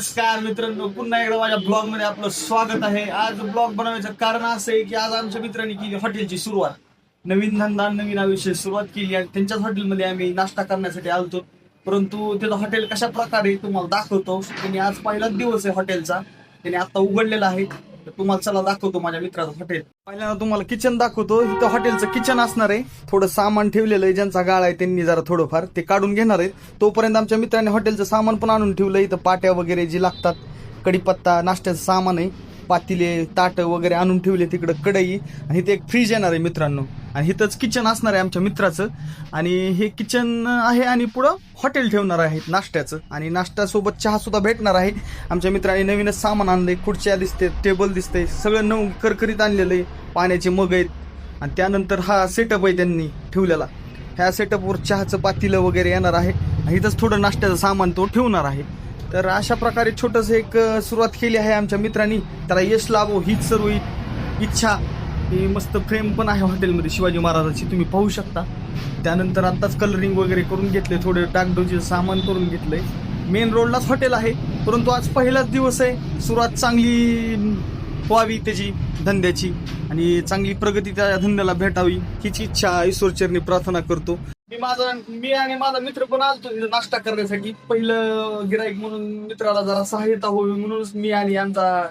नमस्कार मित्रांनो पुन्हा एकदा माझ्या ब्लॉगमध्ये आपलं स्वागत आहे. आज ब्लॉग बनवायचं कारण असं आहे की आज आमच्या मित्रांनी केली हॉटेलची सुरुवात. नवीन धंदा नवीन आयुष्य सुरुवात केली आणि त्यांच्याच हॉटेलमध्ये आम्ही नाश्ता करण्यासाठी आलतो. परंतु त्याचं हॉटेल कशा प्रकारे तुम्हाला दाखवतो. त्यांनी आज पहिलाच दिवस आहे हॉटेलचा. त्याने आता उघडलेला आहे. तर तुम्हाला चला दाखवतो माझ्या मित्राचं हॉटेल. पहिल्यांदा तुम्हाला किचन दाखवतो. इथं हॉटेलचं किचन असणार आहे. थोडं सामान ठेवलेलं आहे. ज्यांचा गाळा आहे त्यांनी जरा थोडंफार ते काढून घेणार आहेत. तोपर्यंत आमच्या मित्रांनी हॉटेलचं सामान पण आणून ठेवलं. इथं पाट्या वगैरे जे लागतात कढीपत्ता नाश्त्याचं सामान आहे. पातीले ताटं वगैरे आणून ठेवले तिकडं कढई. आणि इथे एक फ्रीज येणार आहे मित्रांनो. आणि इथंच किचन असणार आहे आमच्या मित्राचं. आणि हे किचन आहे आणि पुढं हॉटेल ठेवणार आहे नाश्त्याचं. आणि नाश्त्यासोबत चहा सुद्धा भेटणार आहे. आमच्या मित्राने नवीनच सामान आणलंय. खुर्च्या दिसते टेबल दिसते. सगळं नऊ करकरीत आणलेलं आहे. पाण्याचे मग आहेत. आणि त्यानंतर हा सेटअप आहे त्यांनी ठेवलेला. ह्या सेटअपवर चहाचं पातीलं वगैरे येणार आहे. आणि इथंच थोडं नाश्त्याचं सामान तो ठेवणार आहे. तर अशा प्रकारे छोटंसं एक सुरुवात केली आहे आमच्या मित्रांनी. त्याला यश लाभो हीच सर्व इच्छा. ही मस्त फ्रेम पण आहे हॉटेलमध्ये शिवाजी महाराजाची तुम्ही पाहू शकता. त्यानंतर आत्ताच कलरिंग वगैरे करून घेतले थोडे डागडोजीचं सामान करून घेतलंय. मेन रोडलाच हॉटेल आहे परंतु आज पहिलाच दिवस आहे. सुरुवात चांगली व्हावी त्याची धंद्याची. आणि चांगली प्रगती त्या धंद्याला भेटावी हीच इच्छा ईश्वरचरणी प्रार्थना करतो. मी माझा मी आणि माझा मित्र पण आलतो नाश्ता करण्यासाठी. पहिलं गिराईक म्हणून मित्राला जरा सहाय्यता होवी म्हणूनच मी आणि आमचा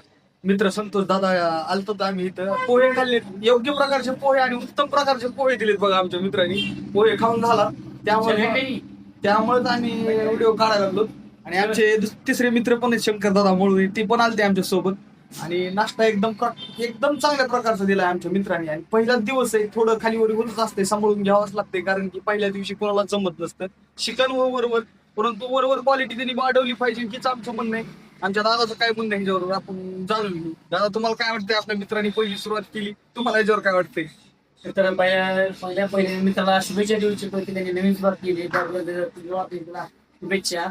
मित्र संतोष दादा आलतो तर आम्ही इथं. पोहे खाल्ले. योग्य प्रकारचे पोहे आणि उत्तम प्रकारचे पोहे दिलेत बघा आमच्या मित्रांनी. पोहे खाऊन झाला. त्यामुळे त्यामुळेच आम्ही व्हिडिओ काढायला लागलो. आणि आमचे तिसरे मित्र पण आहेत शंकर दादा म्हणून. ते पण आलते आमच्यासोबत आणि नाश्ता एकदम प्र- एकदम चांगल्या प्रकारचा दिलाय आमच्या मित्रांनी. आणि पहिलाच दिवस आहे थोडं खालीवर होतच असते सांभाळून घ्यावंच लागते कारण की पहिल्या दिवशी कोणाला जमत नसतं. शिकन व वरवर परंतु वरवर क्वालिटी त्यांनी वाढवली पाहिजे हीच आमचं म्हणणं आहे. आमच्या दादाचं काय म्हणणं आहे ह्याच्यावर आपण जाणून घेऊ. दादा तुम्हाला काय वाटतंय? आपल्या मित्रांनी पहिली सुरुवात केली. तुम्हाला याच्यावर काय वाटतंय? तर पहिल्या पहिल्या पहिले मित्राला शुभेच्छा देऊ इच्छितो की त्यांनी नवीन सुरुवात केली. त्याबद्दल शुभेच्छा.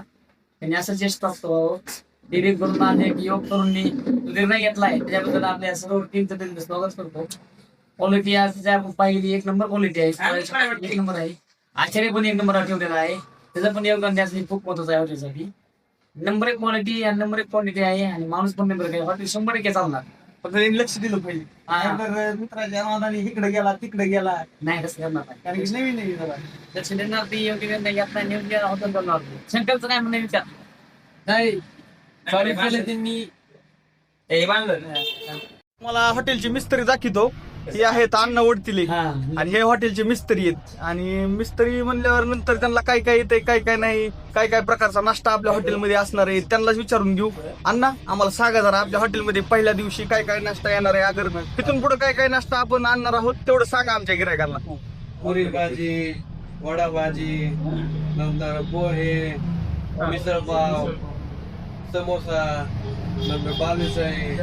त्यांनी असं चेष्टा असतो डिग्री करून आणले की योग करून निर्णय घेतलाय. त्याच्याबद्दल आपल्या सर्व टीमचं त्यांचं स्वागत करतो. क्वालिटी आज पाहिली एक नंबर क्वालिटी आहे. एक नंबर आहे. आचार्य पण एक नंबर ठेवलेला आहे. त्याचं पण योगदान द्यायचं खूप महत्वाचं आहे हॉटेलसाठी नंबर एक क्वालिटी आणि नंबर एक क्वालिटी आहे आणि माणूस पण नंबर एक हॉटेल शंभर टक्के चालणार. फक्त त्यांनी लक्ष दिलं पाहिजे. हा. मित्राच्या नादाने इकडे गेला तिकडे गेला. नाही तसं करणार कारण की नवीन नवीन दक्षिण देणार ती योग्य निर्णय घेतला योग्य हॉटेल करणार शंकरचं काय म्हणणं विचार? नाही सॉरी केलं त्यांनी हे. बांधलं मला हॉटेलची मिस्त्री दाखवतो. ही आहेत अन्न वडतिले. आणि हे हॉटेलचे मिस्त्री आहेत. आणि मिस्त्री म्हणल्यावर नंतर त्यांना काय काय येते काय काय नाही काय काय प्रकारचा नाश्ता आपल्या हॉटेलमध्ये असणार आहे त्यांनाच विचारून घेऊ. अण्णा आम्हाला सांगा जरा आपल्या हॉटेलमध्ये पहिल्या दिवशी काय काय नाश्ता येणार आहे अगर? तिथून पुढे काय काय नाश्ता आपण आणणार आहोत तेवढं सांगा आमच्या गिरायकांना. पुरी भाजी वडा भाजी नंतर पोहे मिसळ पाव समोसा नंतर बालुशाही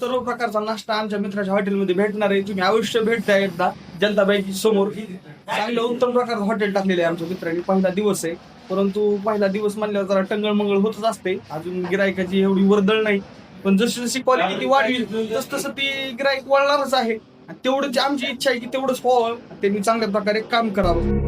सर्व प्रकारचा नाश्ता आमच्या मित्राच्या हॉटेलमध्ये भेटणार आहे. तुम्ही अवश्य भेटता एकदा. जनता समोर. चांगलं उत्तम प्रकारचं हॉटेल टाकलेलं आहे आमच्या मित्रांनी. पहिला दिवस आहे. परंतु पहिला दिवस म्हणल्यावर जरा टंगळ मंगळ होतच असते. अजून गिरायकाची एवढी वर्दळ नाही. पण जशी जशी क्वालिटी ती वाढवी तस तसं ती गिरायक वळणारच आहे. तेवढंच आमची इच्छा आहे की तेवढंच व्हावं त्यांनी चांगल्या प्रकारे काम करावं.